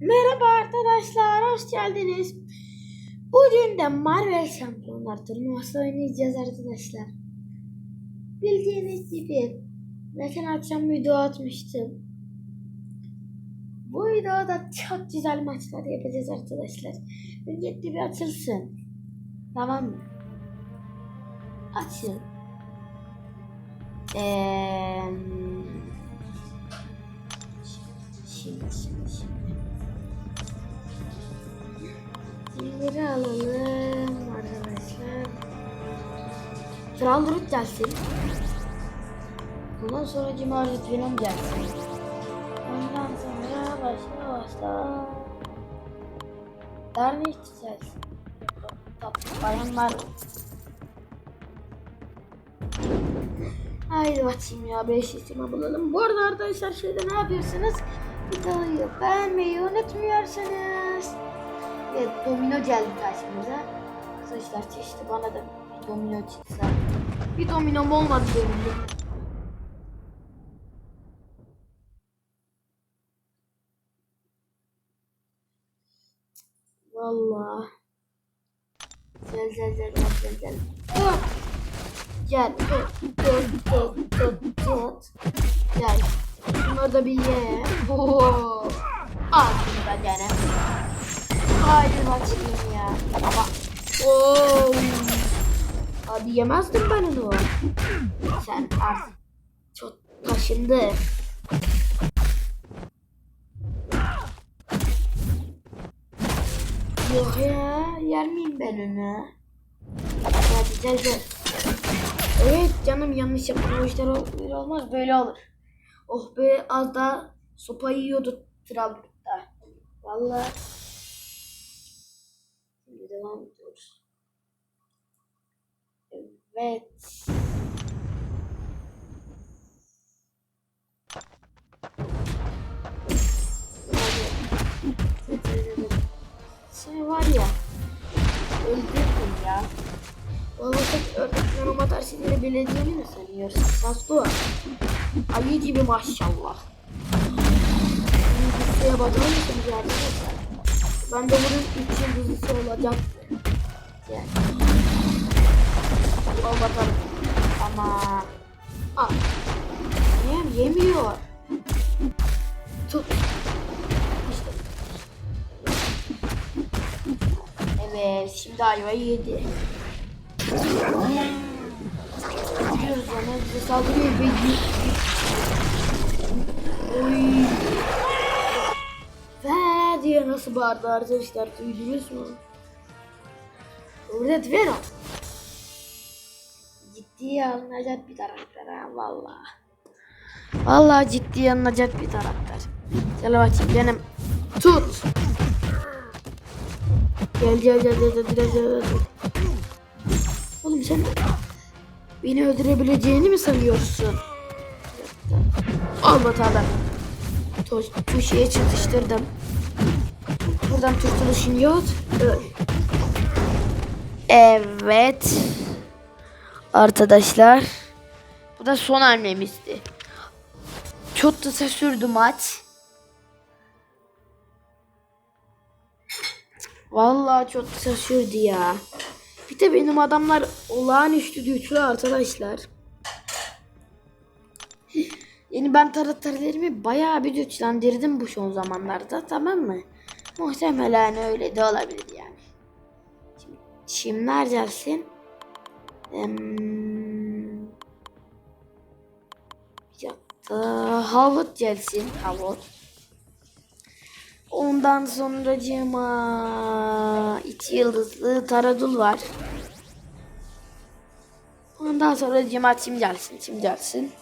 Merhaba arkadaşlar, hoş geldiniz. Bugün de Marvel Şampiyonlar turnuvası oynayacağız arkadaşlar. Bildiğiniz gibi geçen akşam video atmıştım. Bu videoda çok güzel maçlar yapacağız arkadaşlar. Öncelikle bir açılsın. Tamam mı? Açın. Eee... Şimdi şimdi şimdi. Zilleri alalım arkadaşlar. Kral Durut gelsin. Bundan sonra Cimarit Venom gelsin. Ondan sonra başla başla. Darnik gelsin. Top bayanlar. Haydi bakayım ya 5 ismi bulalım. Bu arada arkadaşlar şeyde ne yapıyorsunuz? Videoyu beğenmeyi unutmuyorsunuz. Evet domino geldi karşımıza. Arkadaşlar çeşitli bana da bir domino çıksa. Bir dominom olmadı benim de. Vallahi. Gel gel gel gel gel gel. Gel tut tut tut tut. Gel. Şunları da bir ye. Oo. Al şunu da gene. Haydi bakayım ya. Ama. Oo. Abi yemezdim ben onu. Sen artık çok taşındı. Yok ya, yer miyim ben onu? Hadi gel gel. Evet canım yanlış o işler ol- olmaz böyle olur. Oh be az daha sopa yiyordu Trabzon'da. Valla. Devam ediyoruz. Evet. Seni var ya. Öldürdüm ya. Vallahi tek öğretmen olma dersleri bileceğini mi sanıyorsun? Saslı. Ali gibi maşallah. Yıldızlıya bakar mısınız arkadaşlar? Ben de bunun üç yıldızlısı olacak. Yani. Al bakalım. Ama. Al. Niye yemiyor? Tut. İşte. Evet, şimdi ayvayı yedi. Gidiyoruz ama bize saldırıyor ve Oy. Diye nasıl bağırdı arkadaşlar duydunuz mu? Öğret ver o. Ciddiye alınacak bir karakter ha valla. Valla ciddiye alınacak bir karakter. Gel bakayım benim. Tut. Gel gel gel gel gel gel gel. Oğlum sen beni öldürebileceğini mi sanıyorsun? Bakalım. Toş, köşeye çatıştırdım. Buradan kurtuluşun yok. Evet. Arkadaşlar. Bu da son hamlemizdi. Çok kısa sürdü maç. Vallahi çok kısa sürdü ya. Bir de benim adamlar olağanüstü güçlü arkadaşlar. Yani ben taraftarlarımı bayağı bir güçlendirdim bu son zamanlarda tamam mı? Muhtemelen öyle de olabilir yani. Şimdi, şimdiler gelsin. Hmm, yattı. Havut gelsin. Havut. Ondan sonra cima iki yıldızlı taradul var. Ondan sonra cima çim gelsin. Çim gelsin.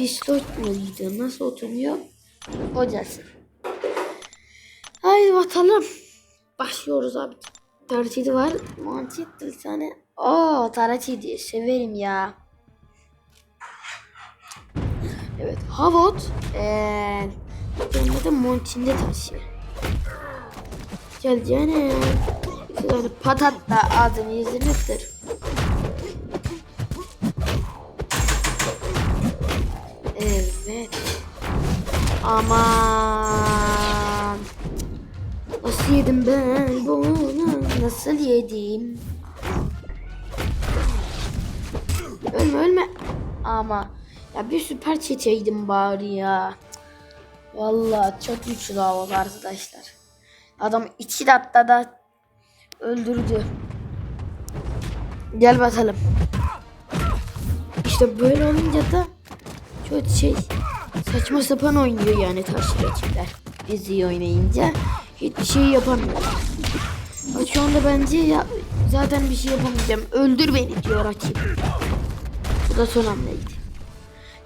Pistol muydu? Nasıl oturuyor? Gelsin. Haydi bakalım. Başlıyoruz abi. Tarçidi var. Mançit bir tane. Oo tarçidi. Severim ya. Evet. Havot. Eee. Da Monçin'de taşıyor. Gel canım. Yani patat da ağzını yüzünü Evet. Aman. Nasıl yedim ben bunu? Nasıl yedim? Ölme ölme. Ama ya bir süper çeteydim bari ya. Vallahi çok güçlü havalı arkadaşlar. Adam iki dakikada öldürdü. Gel bakalım. İşte böyle olunca da çok şey saçma sapan oynuyor yani karşı rakipler. Biz iyi oynayınca hiçbir şey yapamıyorlar. Ama Şu anda bence ya, zaten bir şey yapamayacağım. Öldür beni diyor rakip. Bu da son hamleydi.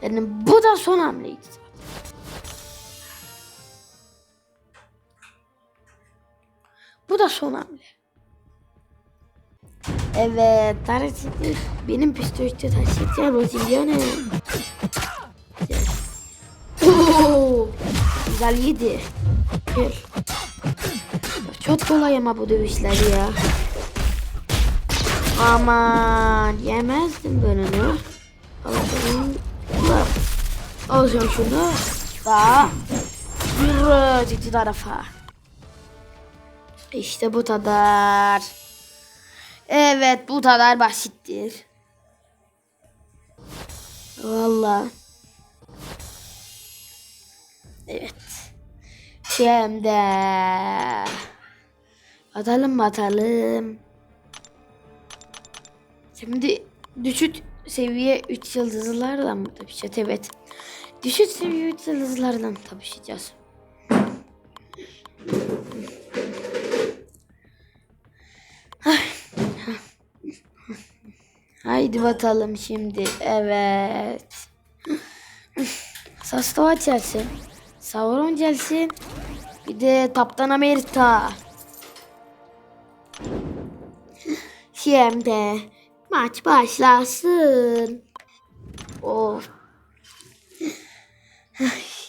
Yani bu da son hamleydi. Bu da son hamle. Evet, Tarzit'i benim pistolette taşıyacağım. Gel. Oo, güzel yedi. Gel. Çok kolay ama bu dövüşler ya. Aman yemezdim ben onu. Alacağım. Alacağım şunu. Daha. Yürü ciddi tarafa. İşte bu kadar. Evet bu kadar basittir. Valla. Evet. Şimdi. Atalım mı atalım. Şimdi düşük seviye 3 yıldızlarla mı tapışacağız? Evet. Düşük seviye 3 yıldızlardan tapışacağız. Haydi bakalım şimdi. Evet. Sastava gelsin. Sauron gelsin. Bir de Kaptan Amerika. Şimdi maç başlasın. Of.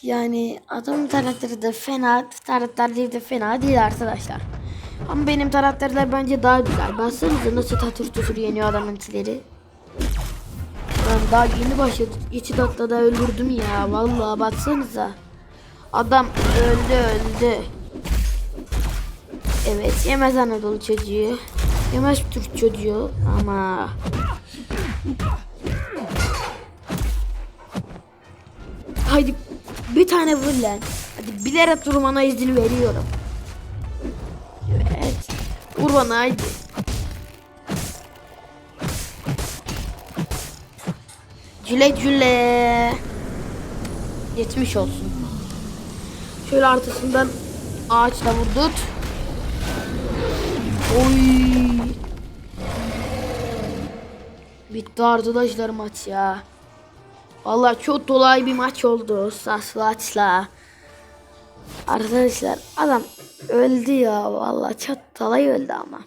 Yani adamın taraftarı da fena, taraftarları da fena değil arkadaşlar. Ama benim taraftarlar bence daha güzel. Baksanıza nasıl tatır tutur yeniyor adamınkileri. Ben daha yeni başladık. İki dakikada öldürdüm ya. Vallahi baksanıza. Adam öldü öldü. Evet yemez Anadolu çocuğu. Yemez Türk çocuğu ama Haydi bir tane vur lan. Hadi bilerek durmana izin veriyorum. Evet. Vur bana haydi. Cüle cüle. Geçmiş olsun. Şöyle artısından ağaçla vurdut. Oy. Bitti arkadaşlar maç ya. Vallahi çok kolay bir maç oldu Sasvaç'la. Arkadaşlar adam öldü ya. Vallahi çok kolay öldü ama.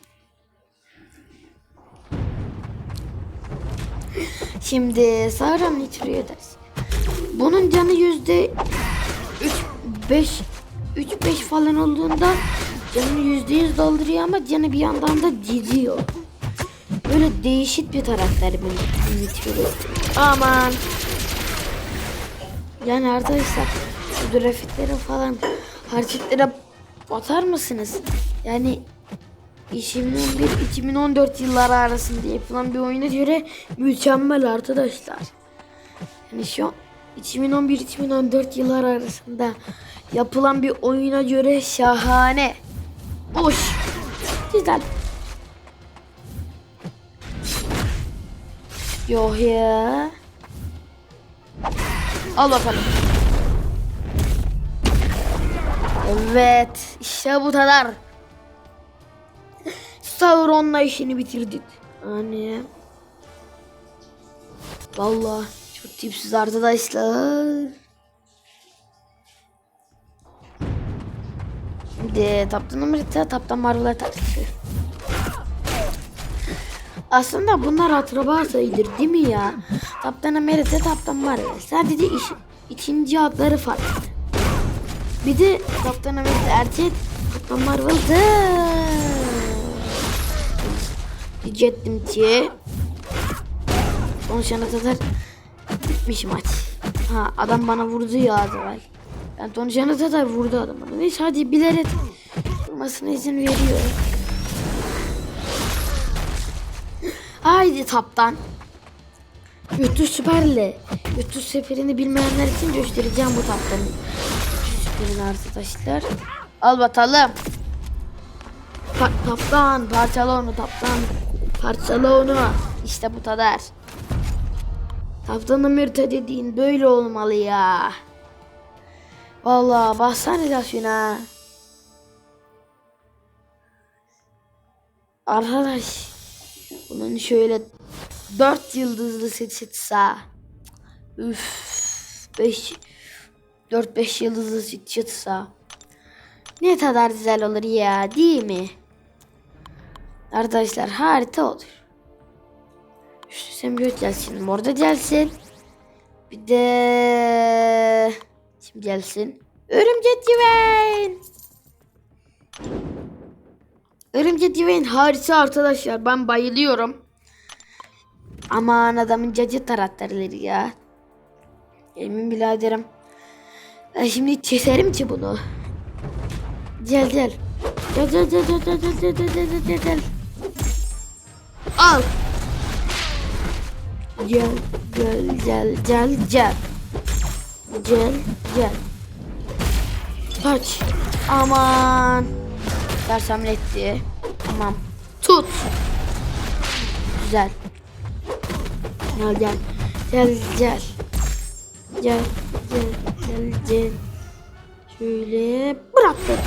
Şimdi Sauron nitruyor dersin. Bunun canı yüzde 3 5 3 5 falan olduğunda canını yüzde yüz dolduruyor ama canı bir yandan da gidiyor. Böyle değişik bir karakter bu nitruyor. Aman. Yani arkadaşlar şu grafikleri falan hareketlere batar mısınız? Yani 2011-2014 yılları arasında yapılan bir oyuna göre mükemmel arkadaşlar. Yani şu an 2011-2014 yılları arasında yapılan bir oyuna göre şahane. Hoş. Güzel. Yok ya. Al bakalım. Evet. işte bu kadar. Sauron'la işini bitirdik. Hani. Vallahi tipsiz arkadaşlar. Şimdi Taptan Amerika, Taptan Marvel'a tartışıyor. Aslında bunlar akraba sayılır değil mi ya? Taptan Amerika, Taptan Marvel. Sadece iş, ikinci adları farklı. Bir de Kaptan Amerika erkek, Kaptan Marvel'da. Diyecektim ki. Konuşana kadar bitmiş maç. Ha adam bana vurdu ya az. Ben konuşana kadar vurdu adam bana. Neyse hadi bilerek vurmasına izin veriyor. Haydi taptan. YouTube Süper'le YouTube seferini bilmeyenler için göstereceğim bu taptanın. Süperin arkadaşlar. Al bakalım. Pa taptan parçala onu taptan. Parçala onu. İşte bu kadar. Taptan Amerika dediğin böyle olmalı ya. Vallahi baksana da şuna. Arkadaş. Bunun şöyle dört yıldızlı set çıksa. Üf. Beş. Dört beş yıldızlı set çıksa. Ne kadar güzel olur ya değil mi? Arkadaşlar harika olur. Şu sembolot gelsin. Orada gelsin. Bir de kim gelsin? Örümcek Diven. Örümcek Diven harika arkadaşlar. Ben bayılıyorum. Aman adamın cacı taraftarları ya. Emin biraderim. Ben şimdi keserim ki bunu. Gel gel gel gel gel gel gel gel gel gel gel. Al. Gel gel gel gel gel. Gel gel. Kaç. Aman. Dersem etti. Tamam. Tut. Güzel. Gel gel. Gel gel. Gel gel gel gel. Şöyle bıraktık.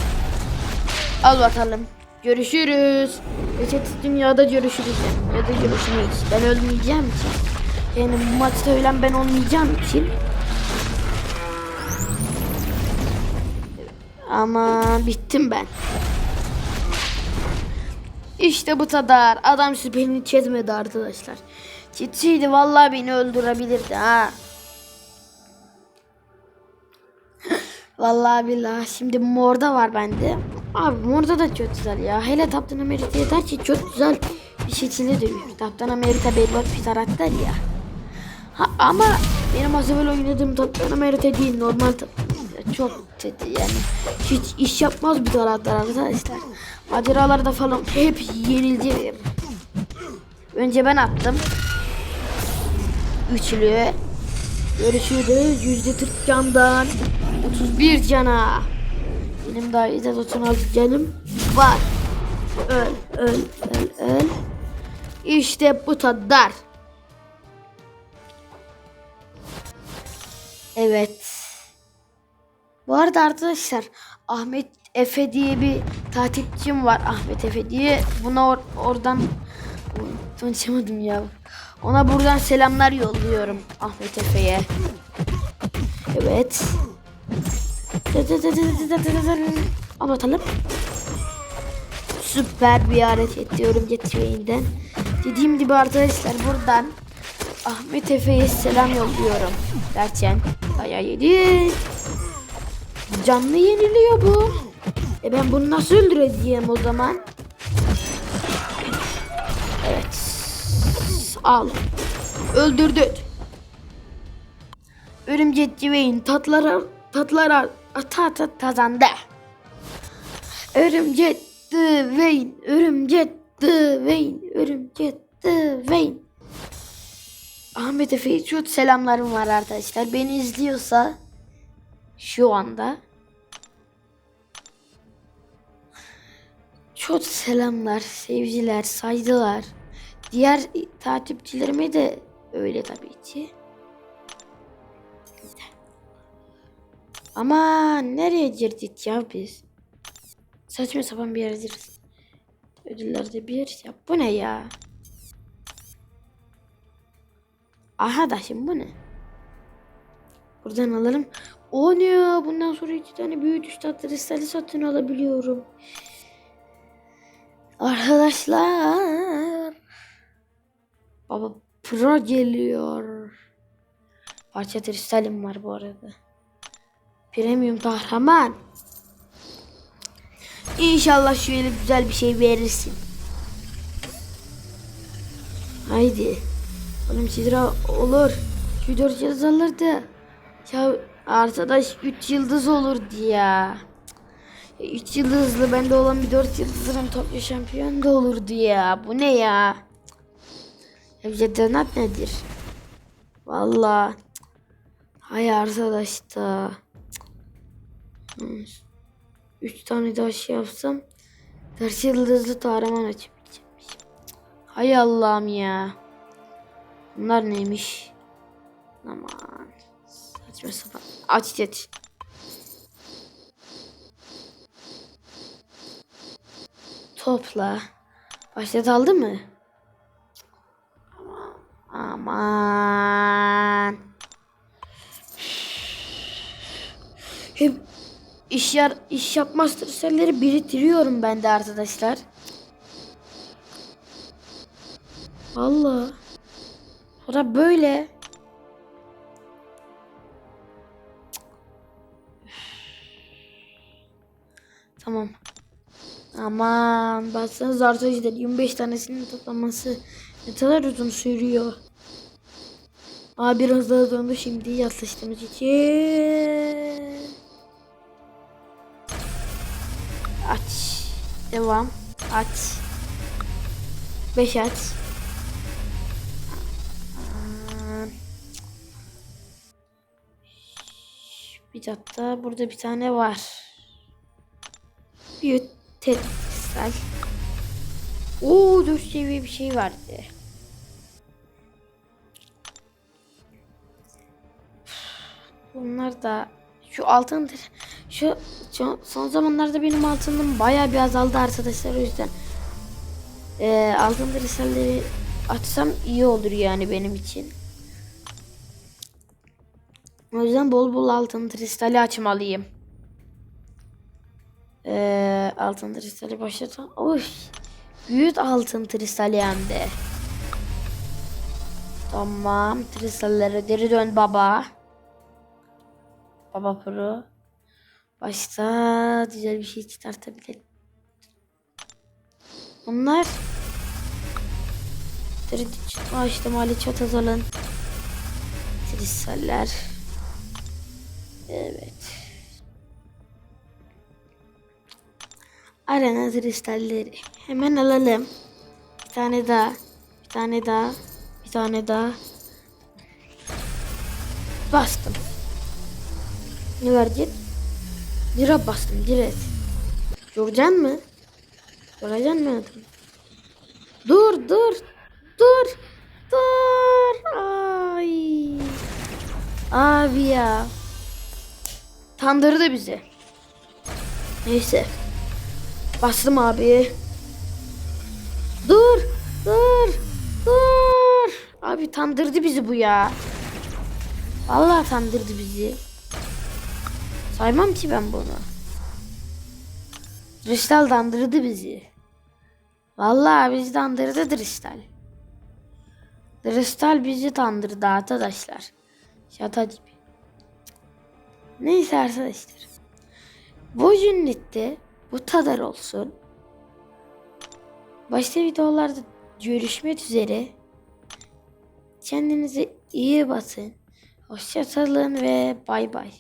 Al bakalım. Görüşürüz. Reçet dünyada görüşürüz. Ya da görüşmeyiz. Ben ölmeyeceğim için. Yani bu maçta ölen ben olmayacağım için. Ama bittim ben. İşte bu kadar. Adam süperini çizmedi arkadaşlar. Çitsiydi vallahi beni öldürebilirdi ha. Vallahi billahi şimdi morda var bende. Abi morda da çok güzel ya. Hele Kaptan Amerika yeter ki çok güzel bir şekilde dövüyor. Kaptan Amerika berbat bir karakter ya. Ha, ama benim az evvel oynadığım Kaptan Amerika değil normal Amerika. Çok kötü yani. Hiç iş yapmaz bir karakter arkadaşlar. Maceralarda falan hep yenildi. Önce ben attım. Üçlü. Görüşürüz. Yüzde 40 candan. 31 cana. Benim daha de 96 canım var. Öl, öl, öl, öl. İşte bu kadar. Evet. Bu arada arkadaşlar Ahmet Efe diye bir takipçim var. Ahmet Efe diye. Buna or- oradan konuşamadım ya. Ona buradan selamlar yolluyorum Ahmet Efe'ye. Evet. Al bakalım. Süper bir hareket diyorum Getway'inden. Dediğim gibi arkadaşlar buradan Ahmet Efe'ye selam yolluyorum. Derken dayağı yedi. Canlı yeniliyor bu. E ben bunu nasıl öldüreceğim o zaman? Evet. Al. Öldürdük. Örümcek Civeyin tatlara tatlara ata ata kazandı. Örümcek Civeyin, örümcek Civeyin, örümcek Civeyin. Ahmet Efe'ye çok selamlarım var arkadaşlar. Beni izliyorsa şu anda çok selamlar, sevgiler, saygılar. Diğer takipçilerime de öyle tabii ki. Ama nereye girdik ya biz? Saçma sapan bir yere girdik. Ödüllerde bir ya bu ne ya? Aha da şimdi bu ne? Buradan alalım. O ne ya? Bundan sonra iki tane büyük üstad kristali satın alabiliyorum. Arkadaşlar. Baba pro geliyor. Parça kristalim var bu arada. Premium kahraman. İnşallah şöyle güzel bir şey verirsin. Haydi. Oğlum sidra olur. Şu dört yazarlar da. Ya arkadaş 3 yıldız olurdu ya. 3 yıldızlı bende olan bir 4 yıldızlı Tokyo şampiyon da olurdu ya. Bu ne ya? Ya Cedenat nedir? Vallahi. Hay arkadaş da. 3 tane daha şey yapsam 4 yıldızlı kahraman açabileceğim. Hay Allah'ım ya. Bunlar neymiş? Aman. Saçma sapan. Aç aç. Topla. Başlat aldı mı? Aman. Hep iş, yar, iş yapmaz serileri biriktiriyorum ben de arkadaşlar. Allah. Da böyle. Tamam. Aman baksanız arkadaşlar 25 tanesinin toplaması ne kadar uzun sürüyor. Aa biraz daha dondu şimdi yaklaştığımız için. Aç. Devam. Aç. 5 aç. Bir dakika burada bir tane var. Bir testsel. Oo 4 seviye bir şey vardı. Bunlar da şu altın şu, son zamanlarda benim altınım bayağı bir azaldı arkadaşlar o yüzden ee, altın kristalleri açsam iyi olur yani benim için. O yüzden bol bol altın kristali açmalıyım. Ee, altın kristali başlatalım. Oy. Büyük altın kristali hem de. Tamam. Kristallere geri dön baba. Baba Pro. Başta güzel bir şey çıkartabilir. Bunlar Trident açtım Ali Çatazal'ın Kristaller. Evet. Arena kristalleri. Hemen alalım. Bir tane daha. Bir tane daha. Bir tane daha. Bastım. Ne verecek? Lira bastım direkt. Göreceksin mi? Göreceksin mi adam? Dur dur. Dur. Dur. Ay. Abi ya. Tandırdı bizi. Neyse. Bastım abi. Dur. Dur. Dur. Abi tandırdı bizi bu ya. Vallahi tandırdı bizi. Saymam ki ben bunu. Kristal dandırdı bizi. Vallahi bizi dandırdı Kristal. Kristal bizi tandırdı arkadaşlar. Şata gibi. Neyse arkadaşlar. Bu cünnette bu kadar olsun. Başka videolarda görüşmek üzere. Kendinize iyi bakın. Hoşçakalın ve bay bay.